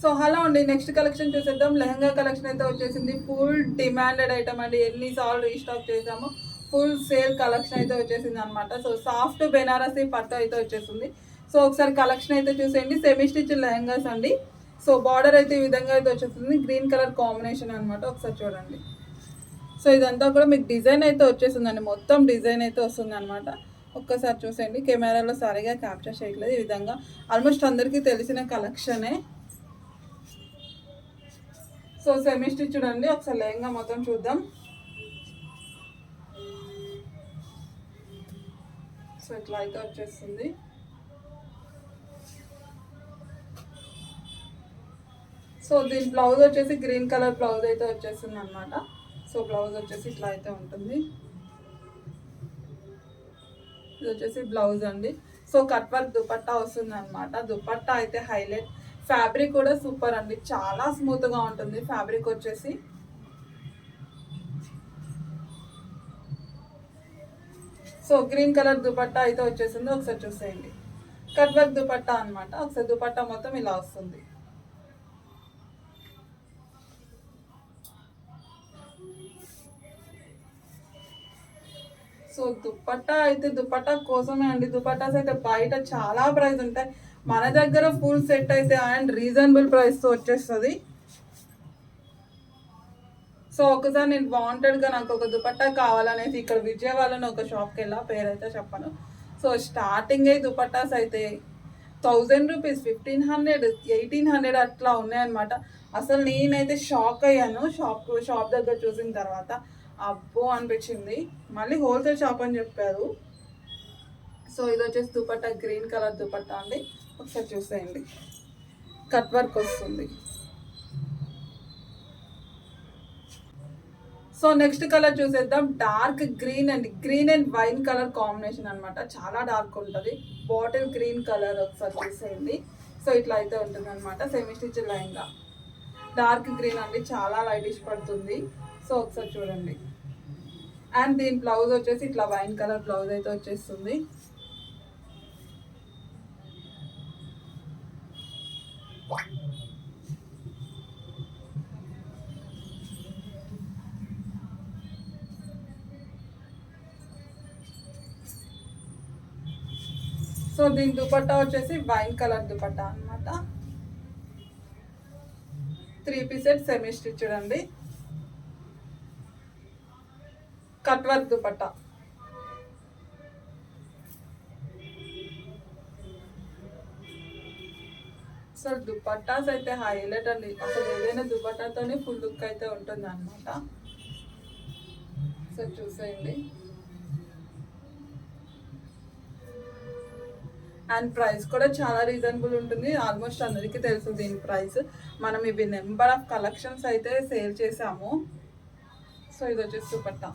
So hello అండి next collection చూసేద్దాం. Lehenga collection అయితే వచ్చేసింది. ఫుల్ డిమాండెడ్ ఐటమ్ అండి. ఎన్నిసార్లు రీస్టాక్ చేసాము ఫుల్ సేల్ కలెక్షన్ అయితే వచ్చేసింది అనమాట సో సాఫ్ట్ బెనారసీ పట్టు అయితే వచ్చేసింది. సో ఒకసారి కలెక్షన్ అయితే చూసేయండి. సెమీ స్టిచ్ లెహంగాస్ అండి. సో బార్డర్ అయితే ఈ విధంగా అయితే వచ్చేస్తుంది గ్రీన్ కలర్ కాంబినేషన్ అనమాట ఒకసారి చూడండి. సో ఇదంతా కూడా మీకు డిజైన్ అయితే వచ్చేసిందండి. మొత్తం డిజైన్ అయితే వస్తుంది అనమాట ఒక్కసారి చూసేయండి. కెమెరాలో సరిగా క్యాప్చర్ చేయట్లేదు ఈ విధంగా. ఆల్మోస్ట్ అందరికీ తెలిసిన కలెక్షనే సో సెమీ స్టిచ్ చూడండి ఒకసారి లెహంగా మొత్తం చూద్దాం. సో ఇట్లా అయితే వచ్చేస్తుంది. సో దీని బ్లౌజ్ వచ్చేసి గ్రీన్ కలర్ బ్లౌజ్ అయితే వచ్చేస్తుంది అనమాట సో బ్లౌజ్ వచ్చేసి ఇట్లా అయితే ఉంటుంది. ఇది వచ్చేసి బ్లౌజ్ అండి. సో కట్ వర్క్ దుపట్టా వస్తుంది అనమాట దుపట్టా అయితే హైలైట్. ఫ్యాబ్రిక్ కూడా సూపర్ అండి. చాలా స్మూత్గా ఉంటుంది ఫ్యాబ్రిక్ వచ్చేసి. సో గ్రీన్ కలర్ దుపట్టా అయితే వచ్చేసింది. ఒకసారి చూసేయండి. కట్ వర్క్ దుపట్టా అనమాట ఒకసారి దుపట్టా మొత్తం ఇలా వస్తుంది. సో దుపట్టా అయితే దుపట్టా కోసమే అండి. దుపట్టాస్ అయితే బయట చాలా ప్రైస్ ఉంటాయి. మన దగ్గర ఫుల్ సెట్ అయితే అండ్ రీజనబుల్ ప్రైస్తో వచ్చేస్తుంది. సో ఒకసారి నేను వాంటెడ్గా నాకు ఒక దుపట్టా కావాలనేసి ఇక్కడ విజయవాడలో ఒక షాప్కి వెళ్ళా. పేరైతే చెప్పను. సో స్టార్టింగ్ అయి దుపట్టాస్ అయితే thousand rupees fifteen hundred eighteen hundred అట్లా ఉన్నాయన్నమాట. అసలు నేనైతే షాక్ అయ్యాను. షాప్ షాప్ దగ్గర చూసిన తర్వాత అబ్బో అనిపించింది. మళ్ళీ హోల్సేల్ షాప్ అని చెప్పారు. సో ఇది వచ్చేసి దుపట్టా గ్రీన్ కలర్ దుపట్టా అండి. ఒకసారి చూసేయండి. కట్ వర్క్ వస్తుంది. సో నెక్స్ట్ కలర్ చూసేద్దాం. Dark green and. Green and wine colour combination అనమాట చాలా డార్క్ ఉంటుంది. బాటిల్ గ్రీన్ కలర్ ఒకసారి చూసేయండి. సో ఇట్లా అయితే ఉంటుంది అనమాట సెమీ స్టిచ్ లైన్గా డార్క్ గ్రీన్ అండి. చాలా లైటిష్ పడుతుంది. సో ఒకసారి చూడండి. అండ్ దీని బ్లౌజ్ వచ్చేసి ఇట్లా వైన్ కలర్ బ్లౌజ్ అయితే వచ్చేస్తుంది. సో దీని దుపట్టా వచ్చేసి వైన్ కలర్ దుపట్టా అన్నమాట. Three piece set semi stitch అండి. Cut work dupatta. అసలు దుపట్టాస్ అయితే హైలైట్ అండి. అసలు ఏదైనా దుపట్టాతోనే ఫుల్ లుక్ అయితే ఉంటుంది అనమాట సో చూసేయండి. అండ్ ప్రైస్ కూడా చాలా రీజనబుల్ ఉంటుంది. ఆల్మోస్ట్ అందరికీ తెలుసు దీని ప్రైస్ మనం ఇవి నెంబర్ ఆఫ్ కలెక్షన్స్ అయితే సేల్ చేసాము. సో ఇది వచ్చేసి దుపట్టా.